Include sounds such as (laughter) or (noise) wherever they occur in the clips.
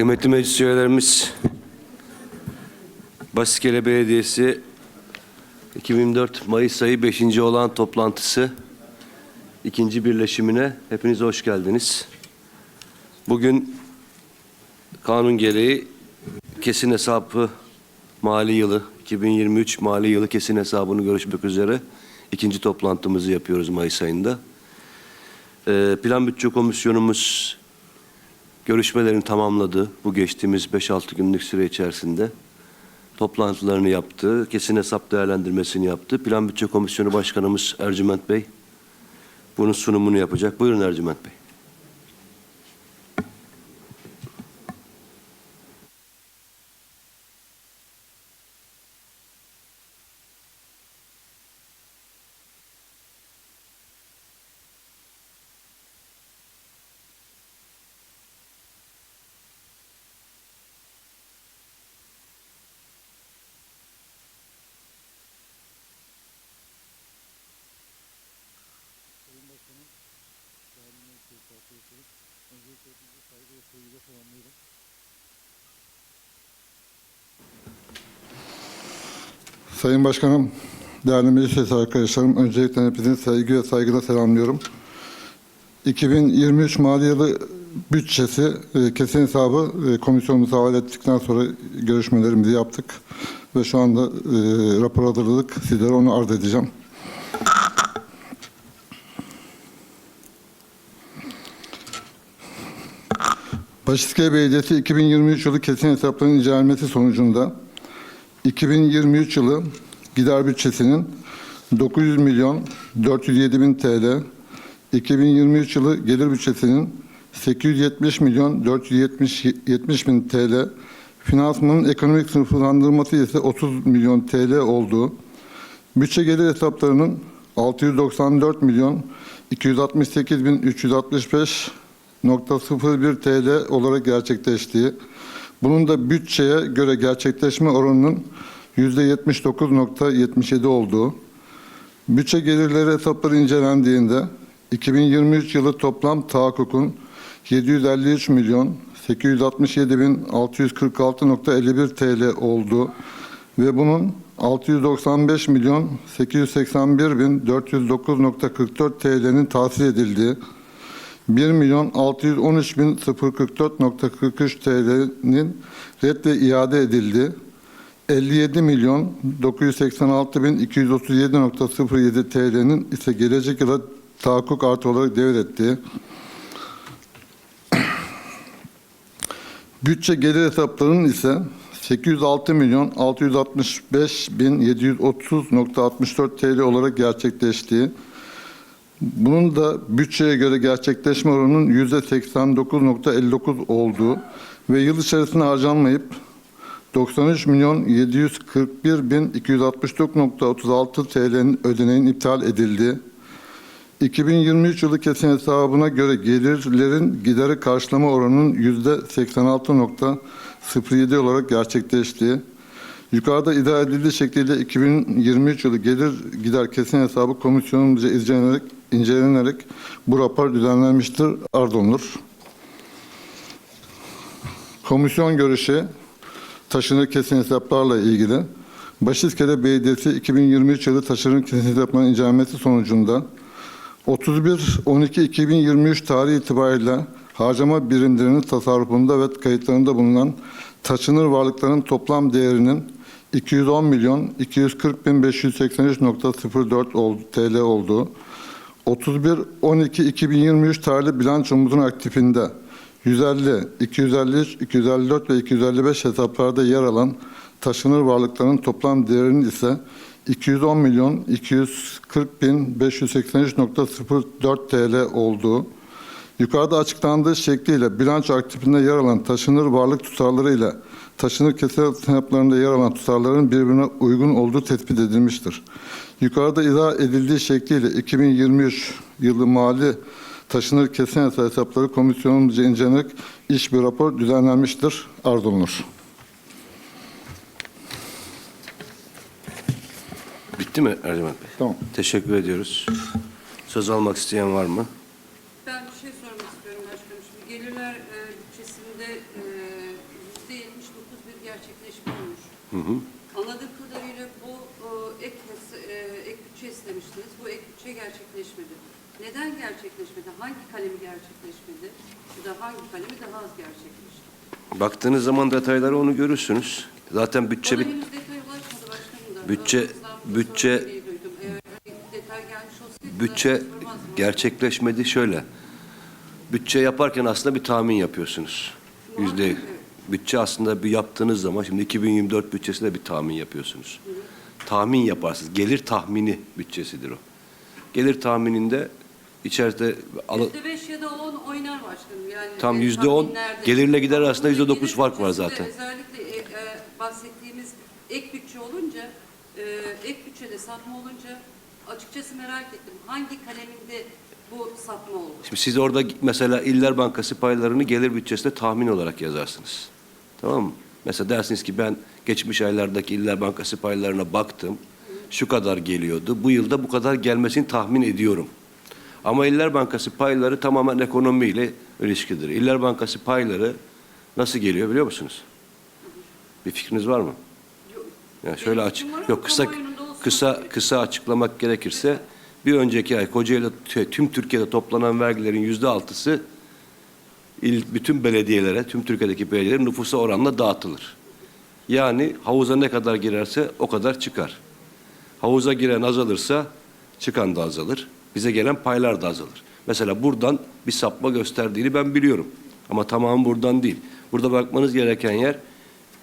Kıymetli meclis üyelerimiz, Basiskele Belediyesi 2024 Mayıs ayı 5. olan toplantısı ikinci birleşimine hepiniz hoş geldiniz. Bugün kanun gereği kesin hesabı mali yılı 2023 mali yılı kesin hesabını görüşmek üzere ikinci toplantımızı yapıyoruz Mayıs ayında. Ee, Plan Bütçe Komisyonumuz görüşmelerini tamamladı bu geçtiğimiz 5-6 günlük süre içerisinde. Toplantılarını yaptı, kesin hesap değerlendirmesini yaptı. Plan Bütçe Komisyonu Başkanımız Ercüment Bey bunun sunumunu yapacak. Buyurun Ercüment Bey. Sayın Başkanım, değerli meclis arkadaşlarım, öncelikle hepinizi saygı ve saygıyla selamlıyorum. 2023 mali yılı bütçesi e, kesin hesabı e, komisyonumuza havale ettikten sonra görüşmelerimizi yaptık ve şu anda e, rapor hazırladık. Sizlere onu arz edeceğim. Başiskele Belediyesi 2023 yılı kesin hesapların incelenmesi sonucunda 2023 yılı gider bütçesinin 900 milyon 407 bin TL, 2023 yılı gelir bütçesinin 870 milyon 470 70 bin TL, finansmanın ekonomik sınıflandırması ise 30 milyon TL olduğu, bütçe gelir hesaplarının 694 milyon 268 bin 365 0.01 TL olarak gerçekleştiği, bunun da bütçeye göre gerçekleşme oranının %79.77 olduğu, bütçe gelirleri hesapları incelendiğinde 2023 yılı toplam tahakkukun 753 milyon 867 bin 646.51 TL olduğu ve bunun 695 milyon 881 bin 409.44 TL'nin tahsil edildiği, 1 milyon 613 bin 044.43 TL'nin redde iade edildi. 57 milyon 986 bin 237.07 TL'nin ise gelecek yıla tahakkuk artı olarak devrettiği. (clears throat) Bütçe gelir hesaplarının ise 806 milyon 665 bin 730.64 TL olarak gerçekleştiği. Bunun da bütçeye göre gerçekleşme oranının %89.59 olduğu ve yıl içerisinde harcanmayıp 93 milyon 741 bin 269.36 TL'nin ödeneğin iptal edildiği, 2023 yılı kesin hesabına göre gelirlerin gideri karşılama oranının %86.07 olarak gerçekleştiği, Yukarıda idare edildiği şekliyle 2023 yılı gelir gider kesin hesabı komisyonumuzca incelenerek, incelenerek bu rapor düzenlenmiştir. Arz olunur. Komisyon görüşü taşınır kesin hesaplarla ilgili Başiskele Belediyesi 2023 yılı taşınır kesin hesapların incelenmesi sonucunda 31-12-2023 tarihi itibariyle harcama birimlerinin tasarrufunda ve kayıtlarında bulunan taşınır varlıkların toplam değerinin 210 milyon 240 bin 583.04 oldu, TL olduğu, 31-12-2023 tarihli bilançomuzun aktifinde. 150, 253, 254 ve 255 hesaplarda yer alan taşınır varlıkların toplam değerinin ise 210 milyon 240 bin 583.04 TL olduğu, yukarıda açıklandığı şekliyle bilanço aktifinde yer alan taşınır varlık tutarları ile taşınır keser hesaplarında yer alan tutarların birbirine uygun olduğu tespit edilmiştir. Yukarıda izah edildiği şekliyle 2023 yılı mali taşınır kesin hesapları komisyonumuzca incelenerek iş bir rapor düzenlenmiştir. Arz olunur. Bitti mi Ercüment Bey? Tamam. Teşekkür ediyoruz. Söz almak isteyen var mı? Ben bir şey sormak istiyorum başkanım. Şimdi gelirler e, bütçesinde e, gerçekleşmiyormuş. Hı hı. Anladığım kadarıyla bu e, ek, hes- e, ek bütçe istemiştiniz. Bu ek bütçe gerçekleşmedi. Neden gerçekleşmedi? Hangi kalemi gerçekleşmedi? Ya da hangi kalemi daha az gerçekleşti? Baktığınız zaman detayları onu görürsünüz. Zaten bütçe Ona bit henüz detay ulaşmadı başkanım da. Bütçe- bütçe- bu diye duydum. Eğer detay gelmiş olsaydı bütçe zaten gerçekleşmedi şöyle. Bütçe yaparken aslında bir tahmin yapıyorsunuz. Yüzde bütçe aslında bir yaptığınız zaman şimdi 2024 bütçesinde bir tahmin yapıyorsunuz. Tahmin yaparsınız. Gelir tahmini bütçesidir o. Gelir tahmininde içeride alı, Yüzde beş ya da on oynar başkanım. Yani Tam yüzde on, tahminlerde. gelirle gider arasında yüzde dokuz fark var zaten. Özellikle e, e, bahsettiğimiz ek bütçe olunca, e, ek bütçede sapma olunca açıkçası merak ettim. Hangi kaleminde bu sapma oldu? Şimdi siz orada mesela İller Bankası paylarını gelir bütçesinde tahmin olarak yazarsınız. Tamam mı? Mesela dersiniz ki ben geçmiş aylardaki İller Bankası paylarına baktım. Şu kadar geliyordu. Bu yılda bu kadar gelmesini tahmin ediyorum. Ama İller Bankası payları tamamen ekonomiyle ilişkidir. İller Bankası payları nasıl geliyor biliyor musunuz? Bir fikriniz var mı? Yok. Yani şöyle Benim aç, fikrim var ama yok kısa kısa kısa açıklamak gerekirse bir önceki ay Kocaeli tüm Türkiye'de toplanan vergilerin yüzde altısı il, bütün belediyelere, tüm Türkiye'deki belediyelerin nüfusa oranla dağıtılır. Yani havuza ne kadar girerse o kadar çıkar. Havuza giren azalırsa çıkan da azalır. Bize gelen paylar da azalır. Mesela buradan bir sapma gösterdiğini ben biliyorum. Ama tamamı buradan değil. Burada bakmanız gereken yer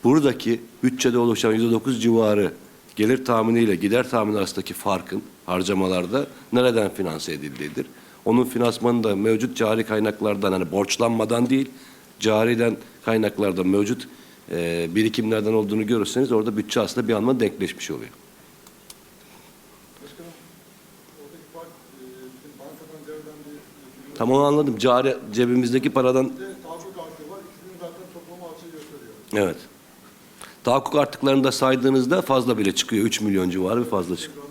buradaki bütçede oluşan %9 civarı gelir tahminiyle gider tahmini arasındaki farkın harcamalarda nereden finanse edildiğidir. Onun finansmanı da mevcut cari kaynaklardan hani borçlanmadan değil, cariden kaynaklardan mevcut e, birikimlerden olduğunu görürseniz orada bütçe aslında bir anlamda denkleşmiş oluyor. Başkanım, oradaki fark e, bizim bankadan devrilen bir Tamam anladım. Cari cebimizdeki paradan bir de tahakkuk hakkı var. İkisinin zaten toplamı açığı gösteriyor. evet. Tahakkuk artıklarını da saydığınızda fazla bile çıkıyor. 3 milyon civarı bir fazla çıkıyor.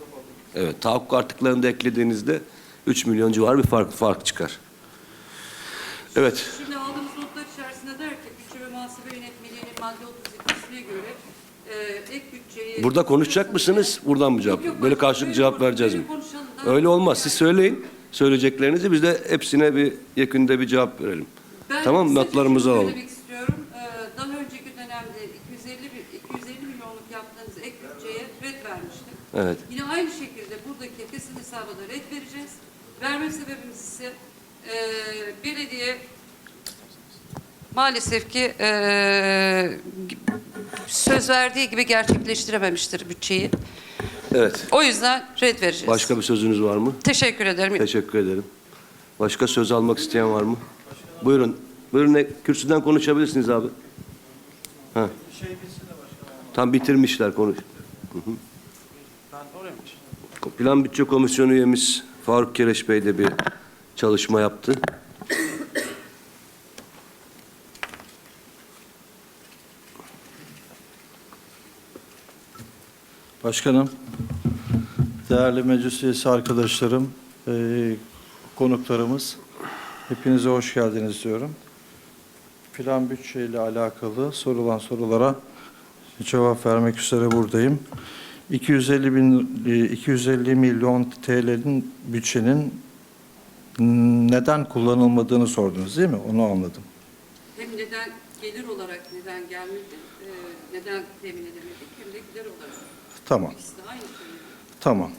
Evet. Tahakkuk artıklarını da eklediğinizde 3 milyon civarı bir fark fark çıkar. Evet. Şimdi aldığımız notlar içerisinde der ki bütçe ve muhasebe yönetmeliğinin madde 32'sine göre e, ek bütçeyi... Burada konuşacak mısınız? Buradan mı cevap? Yok, yok, Böyle bak, karşılık böyle cevap vereceğiz mi? böyle konuşalım. Öyle olmaz. Siz söyleyin söyleyeceklerinizi. Biz de hepsine bir yakında bir cevap verelim. Ben tamam Notlarımızı alalım. söylemek istiyorum. Ee, daha önceki dönemde 250, bir- 250 milyonluk yaptığınız ek bütçeye red vermiştik. Evet. Yine aynı şekilde buradaki kesin hesaba da red vereceğiz. Verme sebebimiz ise e, belediye maalesef ki e, söz verdiği gibi gerçekleştirememiştir bütçeyi. Evet. O yüzden red vereceğiz. Başka bir sözünüz var mı? Teşekkür ederim. Teşekkür ederim. Başka söz almak isteyen var mı? Buyurun. Buyurun ne- kürsüden konuşabilirsiniz abi. Ha. Tam bitirmişler konuş. Hı hı. Plan Bütçe Komisyonu üyemiz Faruk Kereş Bey de bir çalışma yaptı. Başkanım, değerli meclis üyesi arkadaşlarım, eee, konuklarımız, hepinize hoş geldiniz diyorum. Plan bütçe ile alakalı sorulan sorulara cevap vermek üzere buradayım. 250 bin, e, 250 milyon TL'nin bütçenin neden kullanılmadığını sordunuz değil mi? Onu anladım. Hem neden gelir olarak neden gelmedi, e, neden temin edemedik hem de gider olarak. Tamam. İkisi de aynı. Tamam.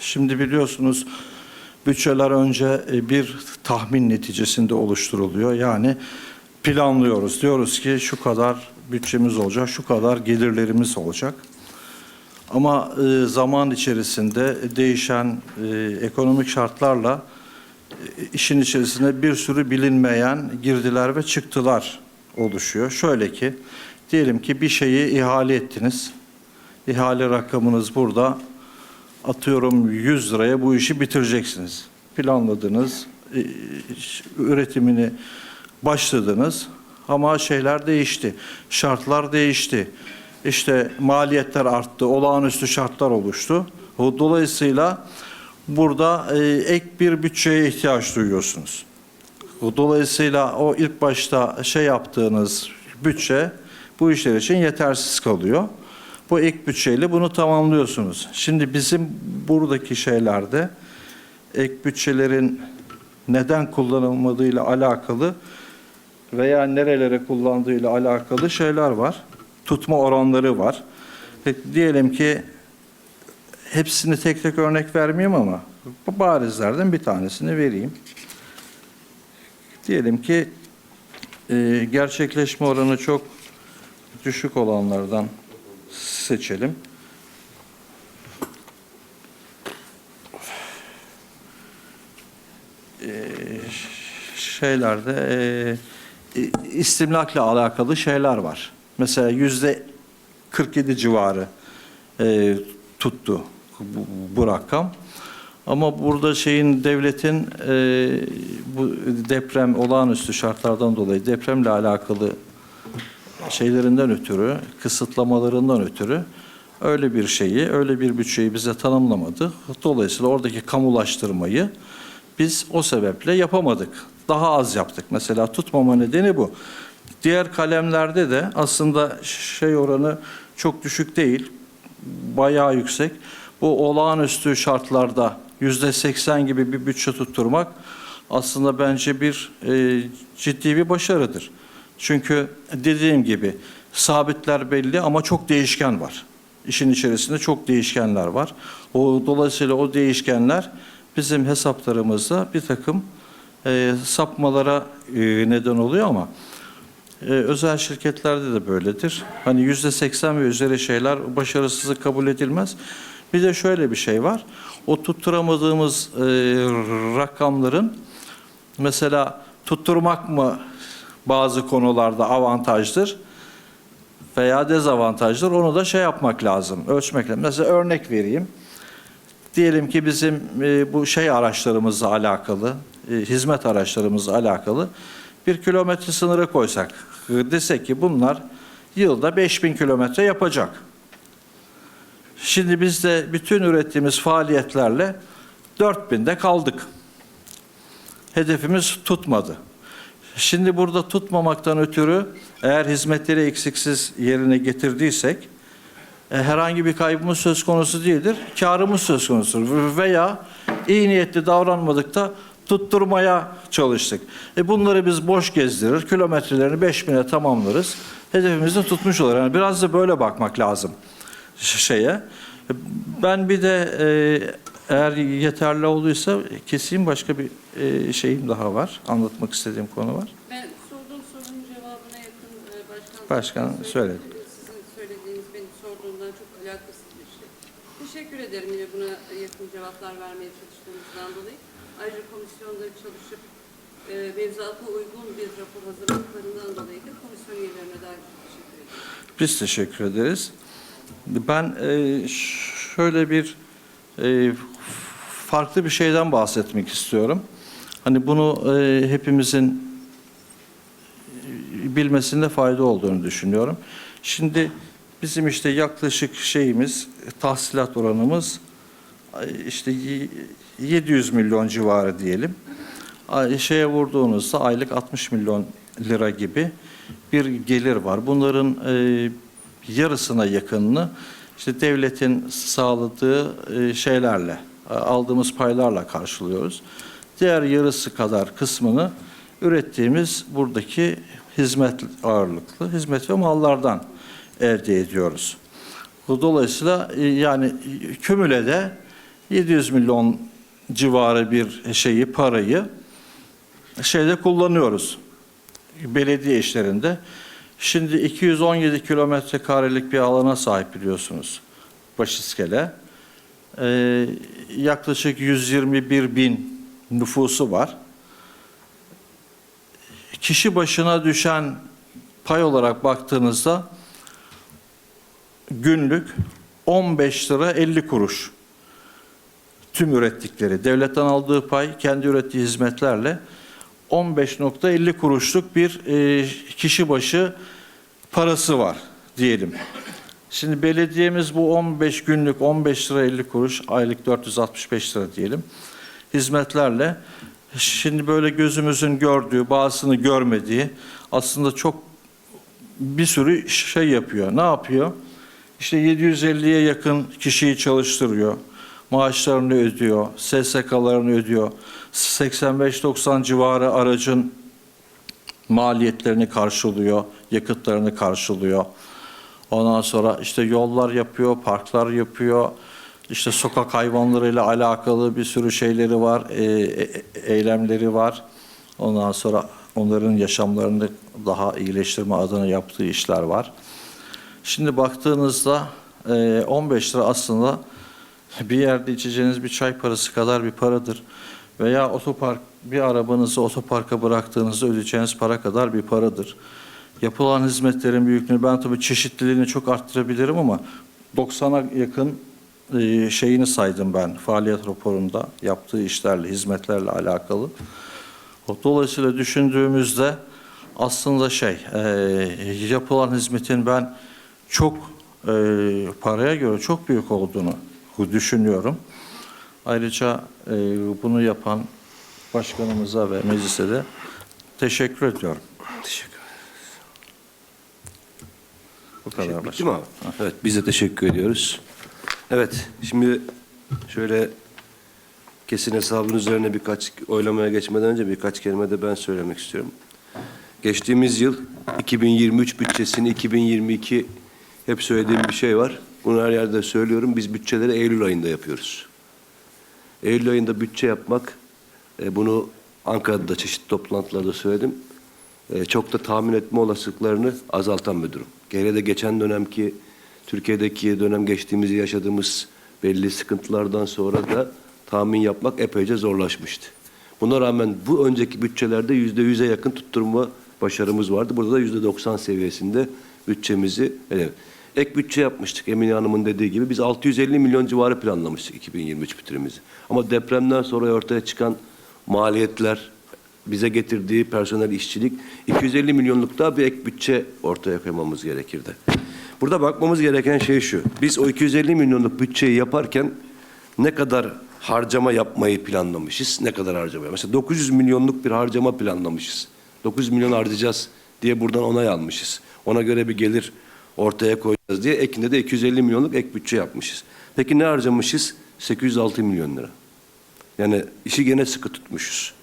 Şimdi biliyorsunuz bütçeler önce e, bir tahmin neticesinde oluşturuluyor. Yani planlıyoruz. Diyoruz ki şu kadar bütçemiz olacak, şu kadar gelirlerimiz olacak. Ama e, zaman içerisinde değişen e, ekonomik şartlarla işin içerisinde bir sürü bilinmeyen girdiler ve çıktılar oluşuyor. Şöyle ki, diyelim ki bir şeyi ihale ettiniz. İhale rakamınız burada. Atıyorum 100 liraya bu işi bitireceksiniz. Planladınız, e, üretimini başladınız ama şeyler değişti. Şartlar değişti. İşte maliyetler arttı, olağanüstü şartlar oluştu. Dolayısıyla burada e, ek bir bütçeye ihtiyaç duyuyorsunuz. Dolayısıyla o ilk başta şey yaptığınız bütçe bu işler için yetersiz kalıyor. Bu ek bütçeyle bunu tamamlıyorsunuz. Şimdi bizim buradaki şeylerde ek bütçelerin neden kullanılmadığıyla alakalı veya nerelere kullandığıyla alakalı şeyler var. Tutma oranları var. Diyelim ki hepsini tek tek örnek vermeyeyim ama bu barizlerden bir tanesini vereyim. Diyelim ki e, gerçekleşme oranı çok düşük olanlardan seçelim. E, şeylerde e, i- istimlakla alakalı şeyler var. Mesela yüzde 47 civarı e, tuttu bu, bu rakam. Ama burada şeyin devletin e, bu deprem olağanüstü şartlardan dolayı depremle alakalı şeylerinden ötürü, kısıtlamalarından ötürü öyle bir şeyi, öyle bir bütçeyi bize tanımlamadı. Dolayısıyla oradaki kamulaştırmayı biz o sebeple yapamadık. Daha az yaptık. Mesela tutmama nedeni bu. Diğer kalemlerde de aslında şey oranı çok düşük değil. Bayağı yüksek. Bu olağanüstü şartlarda yüzde seksen gibi bir bütçe tutturmak aslında bence bir e, ciddi bir başarıdır. Çünkü dediğim gibi sabitler belli ama çok değişken var. İşin içerisinde çok değişkenler var. O dolayısıyla o değişkenler bizim hesaplarımızda bir takım e, sapmalara e, neden oluyor ama e, özel şirketlerde de böyledir. Hani yüzde seksen ve üzeri şeyler başarısızlık kabul edilmez. Bir de şöyle bir şey var. O tutturamadığımız e, rakamların mesela tutturmak mı bazı konularda avantajdır veya dezavantajdır. Onu da şey yapmak lazım, ölçmek lazım. Mesela örnek vereyim. Diyelim ki bizim e, bu şey araçlarımızla alakalı, e, hizmet araçlarımızla alakalı bir kilometre sınırı koysak. E, desek ki bunlar yılda 5000 kilometre yapacak. Şimdi biz de bütün ürettiğimiz faaliyetlerle 4000'de kaldık. Hedefimiz tutmadı. Şimdi burada tutmamaktan ötürü eğer hizmetleri eksiksiz yerine getirdiysek e, herhangi bir kaybımız söz konusu değildir. Karımız söz konusudur. Veya iyi niyetli davranmadık da tutturmaya çalıştık. E bunları biz boş gezdirir, kilometrelerini 5000'e tamamlarız. Hedefimizi tutmuş olur. Yani biraz da böyle bakmak lazım şeye. E, Ben bir de e, eğer yeterli olduysa keseyim başka bir e, şeyim daha var. Anlatmak istediğim konu var. Ben sorduğum sorunun cevabına yakın e, başkan. Başkan söyledi. Sizin söylediğiniz benim sorduğumdan çok alakasız bir şey. Teşekkür ederim yine buna yakın cevaplar vermeye çalıştığınızdan dolayı. Ayrıca komisyonda çalışıp e, mevzuata uygun bir rapor hazırladıklarından dolayı da komisyon üyelerine ayrıca teşekkür ederim. Biz teşekkür ederiz. Ben e, şöyle bir e, farklı bir şeyden bahsetmek istiyorum. Hani bunu e, hepimizin e, bilmesinde fayda olduğunu düşünüyorum. Şimdi bizim işte yaklaşık şeyimiz, tahsilat oranımız işte y- 700 milyon civarı diyelim. Şeye vurduğunuzda aylık 60 milyon lira gibi bir gelir var. Bunların e, yarısına yakınını işte devletin sağladığı e, şeylerle, e, aldığımız paylarla karşılıyoruz. Diğer yarısı kadar kısmını ürettiğimiz buradaki hizmet ağırlıklı hizmet ve mallardan elde ediyoruz. Dolayısıyla e, yani kümülede 700 milyon civarı bir şeyi, parayı şeyde kullanıyoruz. Belediye işlerinde. Şimdi 217 kilometre karelik bir alana sahip biliyorsunuz. Başiskele. Ee, yaklaşık 121 bin nüfusu var. Kişi başına düşen pay olarak baktığınızda günlük 15 lira 50 kuruş tüm ürettikleri, devletten aldığı pay, kendi ürettiği hizmetlerle 15.50 kuruşluk bir e, kişi başı parası var diyelim. Şimdi belediyemiz bu 15 günlük 15 lira 50 kuruş, aylık 465 lira diyelim hizmetlerle şimdi böyle gözümüzün gördüğü, bazısını görmediği aslında çok bir sürü şey yapıyor. Ne yapıyor? İşte 750'ye yakın kişiyi çalıştırıyor. Maaşlarını ödüyor, SSK'larını ödüyor. 85-90 civarı aracın maliyetlerini karşılıyor, yakıtlarını karşılıyor. Ondan sonra işte yollar yapıyor, parklar yapıyor. İşte sokak hayvanlarıyla alakalı bir sürü şeyleri var, e, e- eylemleri var. Ondan sonra onların yaşamlarını daha iyileştirme adına yaptığı işler var. Şimdi baktığınızda e, 15 lira aslında bir yerde içeceğiniz bir çay parası kadar bir paradır. Veya otopark bir arabanızı otoparka bıraktığınızda ödeyeceğiniz para kadar bir paradır. Yapılan hizmetlerin büyüklüğünü ben tabii çeşitliliğini çok arttırabilirim ama 90'a yakın e, şeyini saydım ben faaliyet raporunda yaptığı işlerle, hizmetlerle alakalı. Dolayısıyla düşündüğümüzde aslında şey e, yapılan hizmetin ben çok e, paraya göre çok büyük olduğunu düşünüyorum. Ayrıca e, bunu yapan başkanımıza ve meclise de teşekkür ediyorum. Teşekkür ederim. Bu kadar Bitti başkanım. mi abi? Evet, biz de teşekkür ediyoruz. Evet, şimdi şöyle kesin hesabın üzerine birkaç oylamaya geçmeden önce birkaç kelime de ben söylemek istiyorum. Geçtiğimiz yıl 2023 bütçesini 2022 hep söylediğim bir şey var. Bunu her yerde söylüyorum. Biz bütçeleri Eylül ayında yapıyoruz. Eylül ayında bütçe yapmak, e, bunu Ankara'da çeşitli toplantılarda söyledim. E, çok da tahmin etme olasılıklarını azaltan bir durum. Geride geçen dönemki, Türkiye'deki dönem geçtiğimizi yaşadığımız belli sıkıntılardan sonra da tahmin yapmak epeyce zorlaşmıştı. Buna rağmen bu önceki bütçelerde yüzde yüze yakın tutturma başarımız vardı. Burada da yüzde doksan seviyesinde bütçemizi evet. Ek bütçe yapmıştık Emine Hanım'ın dediği gibi. Biz 650 milyon civarı planlamıştık 2023 bitirimizi. Ama depremden sonra ortaya çıkan maliyetler, bize getirdiği personel işçilik 250 milyonluk daha bir ek bütçe ortaya koymamız gerekirdi. Burada bakmamız gereken şey şu. Biz o 250 milyonluk bütçeyi yaparken ne kadar harcama yapmayı planlamışız, ne kadar harcama. Mesela 900 milyonluk bir harcama planlamışız. 900 milyon harcayacağız diye buradan onay almışız. Ona göre bir gelir ortaya koyacağız diye ekinde de 250 milyonluk ek bütçe yapmışız. Peki ne harcamışız? 806 milyon lira. Yani işi gene sıkı tutmuşuz.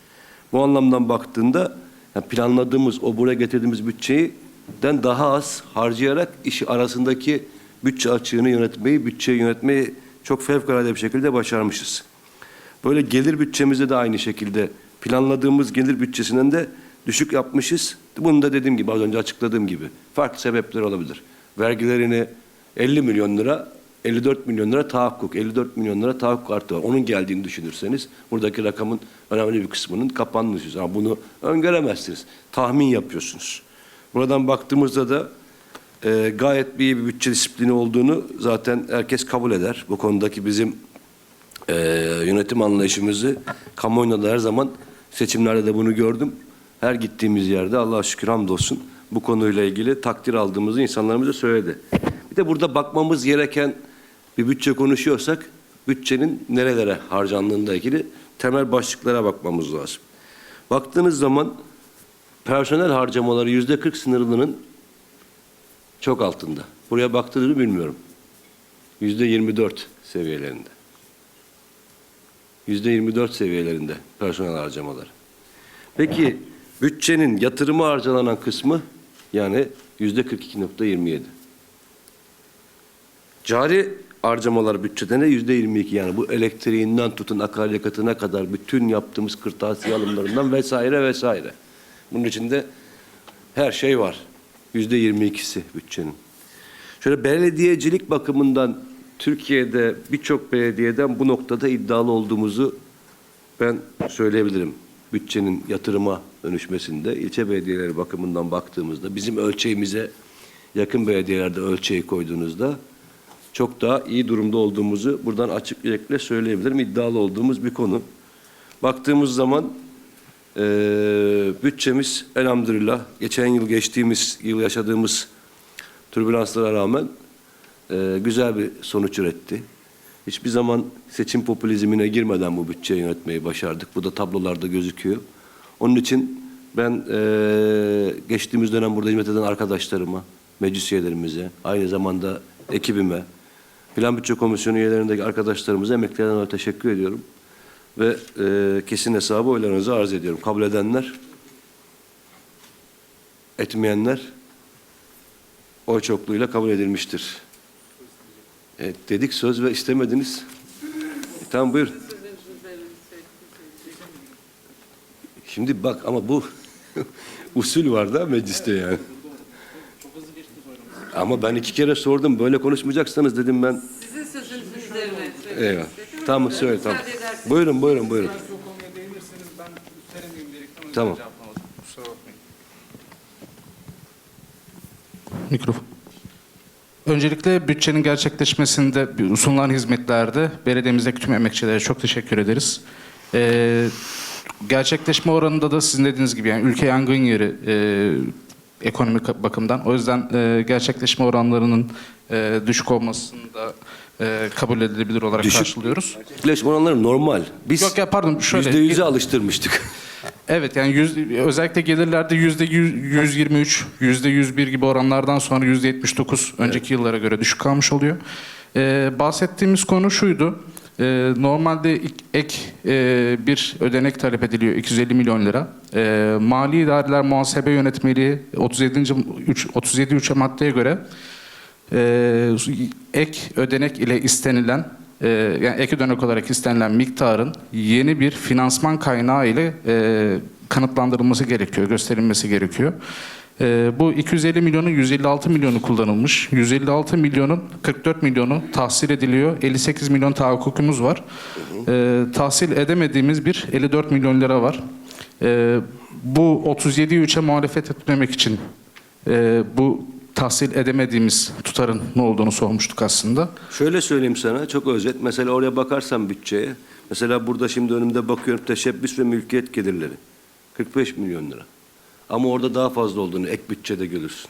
Bu anlamdan baktığında yani planladığımız, o buraya getirdiğimiz bütçeden daha az harcayarak işi arasındaki bütçe açığını yönetmeyi, bütçeyi yönetmeyi çok fevkalade bir şekilde başarmışız. Böyle gelir bütçemizde de aynı şekilde planladığımız gelir bütçesinden de düşük yapmışız. Bunu da dediğim gibi az önce açıkladığım gibi farklı sebepler olabilir. Vergilerini 50 milyon lira 54 milyon lira tahakkuk, 54 milyon lira tahakkuk artı var. Onun geldiğini düşünürseniz buradaki rakamın önemli bir kısmının kapandığını Ama bunu öngöremezsiniz. Tahmin yapıyorsunuz. Buradan baktığımızda da e, gayet bir bir bütçe disiplini olduğunu zaten herkes kabul eder. Bu konudaki bizim e, yönetim anlayışımızı kamuoyunda da her zaman seçimlerde de bunu gördüm. Her gittiğimiz yerde Allah'a şükür hamdolsun bu konuyla ilgili takdir aldığımızı insanlarımıza söyledi. Bir de burada bakmamız gereken bir bütçe konuşuyorsak bütçenin nerelere harcandığında ilgili temel başlıklara bakmamız lazım. Baktığınız zaman personel harcamaları yüzde 40 sınırlının çok altında. Buraya baktığını bilmiyorum. Yüzde 24 seviyelerinde. Yüzde 24 seviyelerinde personel harcamaları. Peki bütçenin yatırıma harcanan kısmı yani yüzde 42.27. Cari harcamalar bütçede ne? Yüzde 22 yani bu elektriğinden tutun akaryakıtına kadar bütün yaptığımız kırtasiye alımlarından vesaire vesaire. Bunun içinde her şey var. Yüzde 22'si bütçenin. Şöyle belediyecilik bakımından Türkiye'de birçok belediyeden bu noktada iddialı olduğumuzu ben söyleyebilirim. Bütçenin yatırıma dönüşmesinde ilçe belediyeleri bakımından baktığımızda bizim ölçeğimize yakın belediyelerde ölçeği koyduğunuzda çok daha iyi durumda olduğumuzu buradan açık yürekle söyleyebilirim. İddialı olduğumuz bir konu. Baktığımız zaman eee, bütçemiz elhamdülillah geçen yıl geçtiğimiz yıl yaşadığımız türbülanslara rağmen eee, güzel bir sonuç üretti. Hiçbir zaman seçim popülizmine girmeden bu bütçeyi yönetmeyi başardık. Bu da tablolarda gözüküyor. Onun için Ben eee, geçtiğimiz dönem burada hizmet eden arkadaşlarıma, meclis üyelerimize, aynı zamanda ekibime, Plan Bütçe Komisyonu üyelerindeki arkadaşlarımıza emeklerden teşekkür ediyorum. Ve eee, kesin hesabı oylarınıza arz ediyorum. Kabul edenler, etmeyenler oy çokluğuyla kabul edilmiştir. Evet, dedik söz ve istemediniz. E, tamam buyurun. Şimdi bak ama bu (laughs) usul var da mecliste yani. Ama ben iki kere sordum böyle konuşmayacaksanız dedim ben. Sizin sözünüzün üzerine Eyvah. Tamam Ama söyle tamam. Buyurun buyurun buyurun. Tamam. Mikrofon. Öncelikle bütçenin gerçekleşmesinde sunulan hizmetlerde belediyemizdeki tüm emekçilere çok teşekkür ederiz. Ee, gerçekleşme oranında da sizin dediğiniz gibi yani ülke yangın yeri e, ekonomik bakımdan. O yüzden e, gerçekleşme oranlarının e, düşük olmasını da e, kabul edilebilir olarak Düşük. karşılıyoruz. Birleşme oranları normal. Biz Yok ya pardon şöyle. yüzde yüze alıştırmıştık. (laughs) Evet yani yüz, özellikle gelirlerde yüzde yüz- 123, yüzde 101 gibi oranlardan sonra yüzde 79 önceki yıllara göre düşük kalmış oluyor. Ee, bahsettiğimiz konu şuydu. Ee, normalde ek e, bir ödenek talep ediliyor 250 milyon lira. Ee, Mali idareler muhasebe yönetmeliği 37. 3, 37 3 maddeye göre e, ek ödenek ile istenilen e, yani ek ödenek olarak istenilen miktarın yeni bir finansman kaynağı ile e, kanıtlandırılması gerekiyor, gösterilmesi gerekiyor. E, bu 250 milyonun 156 milyonu kullanılmış. 156 milyonun 44 milyonu tahsil ediliyor. 58 milyon tahakkukumuz var. E, tahsil edemediğimiz bir 54 milyon lira var. E, bu 37 3'e muhalefet etmemek için e, bu tahsil edemediğimiz tutarın ne olduğunu sormuştuk aslında. Şöyle söyleyeyim sana çok özet. Mesela oraya bakarsan bütçeye. Mesela burada şimdi önümde bakıyorum teşebbüs ve mülkiyet gelirleri. 45 milyon lira. Ama orada daha fazla olduğunu ek bütçede görürsün.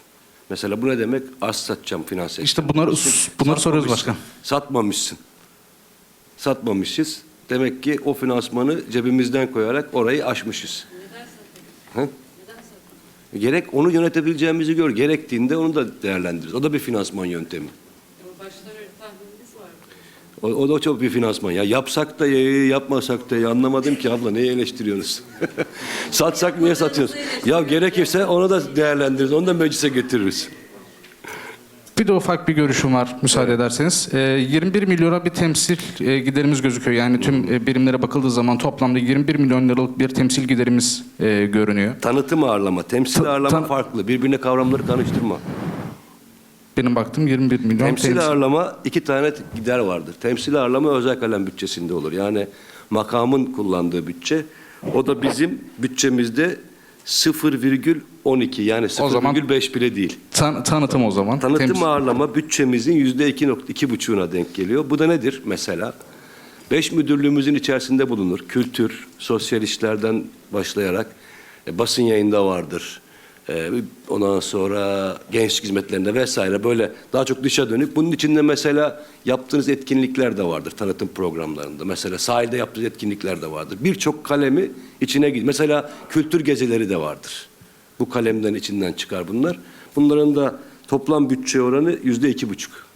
Mesela bu ne demek? Az satacağım finans İşte bunları bunları soruyoruz başkan. Satmamışsın. Satmamışız. Demek ki o finansmanı cebimizden koyarak orayı aşmışız. Hı? Gerek onu yönetebileceğimizi gör. Gerektiğinde onu da değerlendiririz. O da bir finansman yöntemi. Ama baştan öyle tahmininiz var. O, o da çok bir finansman. Ya yapsak da ya yapmasak da ya anlamadım ki abla neyi eleştiriyorsunuz? (laughs) Satsak niye satıyoruz? Ya gerekirse onu da değerlendiririz. Onu da meclise getiririz. Bir de ufak bir görüşüm var müsaade ederseniz. Ee, 21 milyona bir temsil e, giderimiz gözüküyor. Yani tüm e, birimlere bakıldığı zaman toplamda 21 milyon liralık bir temsil giderimiz e, görünüyor. Tanıtım ağırlama, temsil Ta- ağırlama farklı. Birbirine kavramları karıştırma. Benim baktığım 21 milyon Temsil temsil. ağırlama iki tane gider vardır. Temsil ağırlama özel kalem bütçesinde olur. Yani makamın kullandığı bütçe. O da bizim bütçemizde 0,12 yani O zaman- 0,5 bile değil. Tan- tanıtım o zaman. Tanıtım Temsil- ağırlama bütçemizin yüzde iki nokta iki buçuğuna denk geliyor. Bu da nedir mesela? Beş müdürlüğümüzün içerisinde bulunur. Kültür, sosyal işlerden başlayarak e, basın yayında vardır. E, ondan sonra gençlik hizmetlerinde vesaire böyle daha çok dışa dönük. Bunun içinde mesela yaptığınız etkinlikler de vardır tanıtım programlarında. Mesela sahilde yaptığınız etkinlikler de vardır. Birçok kalemi içine gidiyor. Mesela kültür geceleri de vardır. Bu kalemden içinden çıkar bunlar. Bunların da toplam bütçe oranı yüzde iki buçuk.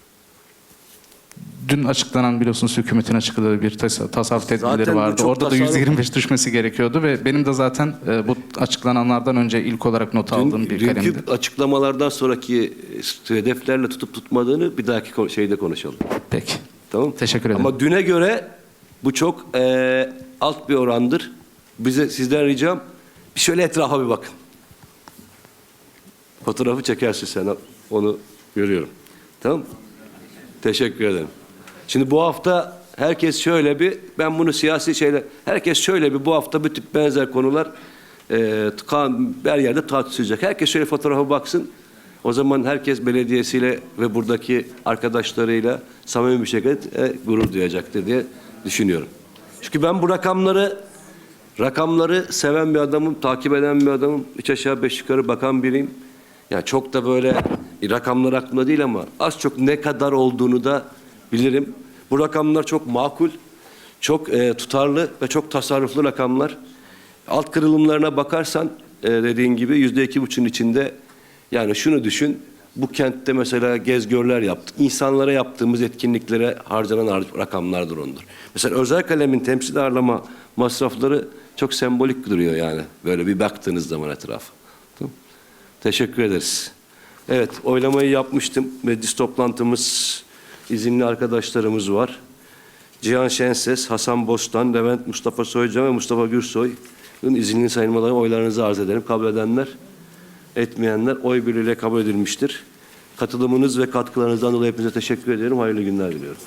Dün açıklanan biliyorsunuz hükümetin açıkladığı bir tas- tasarruf tedbirleri vardı. çok Orada da tasarruf- 125 düşmesi gerekiyordu ve benim de zaten e, bu açıklananlardan önce ilk olarak not aldığım Dün, bir dünkü kalemdi. açıklamalardan sonraki e, hedeflerle tutup tutmadığını bir dahaki şeyde konuşalım. Peki. Tamam Teşekkür ederim. Ama düne göre bu çok e, alt bir orandır. Bize sizden ricam bir şöyle etrafa bir bakın. Fotoğrafı çekersin sen onu görüyorum. Tamam Teşekkür ederim. Şimdi bu hafta herkes şöyle bir, ben bunu siyasi şeyler, herkes şöyle bir bu hafta bir tip benzer konular e, kan- her yerde tartışılacak. Herkes şöyle fotoğrafa baksın. O zaman herkes belediyesiyle ve buradaki arkadaşlarıyla samimi bir şekilde e, gurur duyacaktır diye düşünüyorum. Çünkü ben bu rakamları rakamları seven bir adamım, takip eden bir adamım. Üç aşağı beş yukarı bakan biriyim. Yani çok da böyle rakamlar aklımda değil ama az çok ne kadar olduğunu da bilirim. Bu rakamlar çok makul, çok e, tutarlı ve çok tasarruflu rakamlar. Alt kırılımlarına bakarsan e, dediğin gibi yüzde iki buçuğun içinde yani şunu düşün. Bu kentte mesela gezgörler yaptık. İnsanlara yaptığımız etkinliklere harcanan har- rakamlardır ondur. Mesela özel kalemin temsil ağırlama masrafları çok sembolik duruyor yani. Böyle bir baktığınız zaman etrafa. Tamam. Teşekkür ederiz. Evet, oylamayı yapmıştım. Meclis toplantımız izinli arkadaşlarımız var. Cihan Şenses, Hasan Bostan, Levent Mustafa Soycan ve Mustafa Gürsoy'un izinli sayılmalarına oylarınızı arz ederim. Kabul edenler, etmeyenler oy birliğiyle kabul edilmiştir. Katılımınız ve katkılarınızdan dolayı hepinize teşekkür ederim. Hayırlı günler diliyorum.